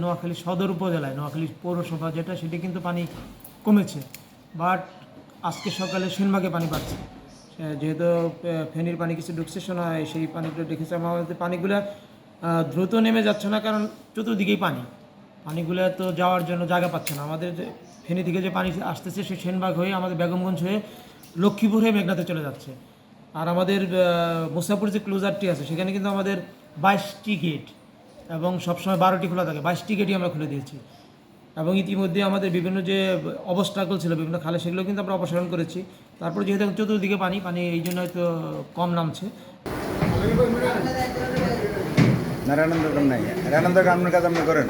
নোয়াখালী সদর উপজেলায় নোয়াখালী পৌরসভা যেটা সেটি কিন্তু পানি কমেছে বাট আজকে সকালে সেনবাগে পানি পাচ্ছে যেহেতু ফেনীর পানি কিছু ঢুকছে শোনা হয় সেই পানিগুলো দেখেছে আমাদের পানিগুলো দ্রুত নেমে যাচ্ছে না কারণ চতুর্দিকেই পানি। পানিগুলো তো যাওয়ার জন্য জায়গা পাচ্ছে না। আমাদের যে ফেনী থেকে যে পানি আসতেছে সে সেনবাগ হয়ে আমাদের বেগমগঞ্জ হয়ে লক্ষ্মীপুর হয়ে মেঘনাতে চলে যাচ্ছে। আর আমাদের আহ, মুসাফর যে ক্লোজারটি আছে সেখানে কিন্তু আমাদের বাইশটি গেট এবং সবসময় বারোটি খোলা থাকে। বাইশটি গেটই আমরা খুলে দিয়েছি। এবং ইতিমধ্যে আমাদের বিভিন্ন যে অবস্ট্রাগল ছিল বিভিন্ন খালে সেগুলো কিন্তু আমরা অপসারণ করেছি। তারপর যেহেতু চতুর্দিকে পানি পানি এই জন্য হয়তো কম নামছে। নারায়ণন্দ নাই। নারায়ণন্দ কামের কাজ আপনি করেন?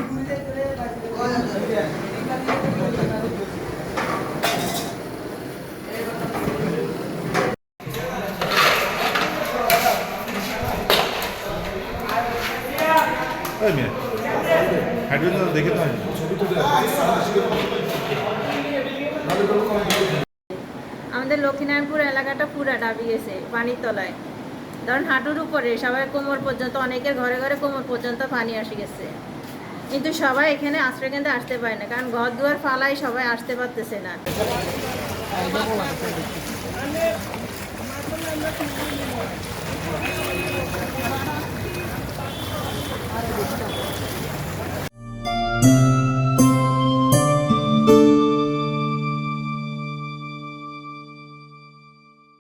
হাইড্রোজেন দেখে তো হয় আমাদের লক্ষ্মীনারায়ণপুর এলাকাটা পুরা ডাবি গেছে, পানির তলায়। ধরুন হাঁটুর উপরে, সবাই কোমর পর্যন্ত, অনেকের ঘরে ঘরে কোমর পর্যন্ত পানি আসে গেছে। কিন্তু সবাই এখানে আশ্রয় কেন্দ্রে আসতে পারে না, কারণ ঘর দুয়ার ফালাই সবাই আসতে পারতেছে না।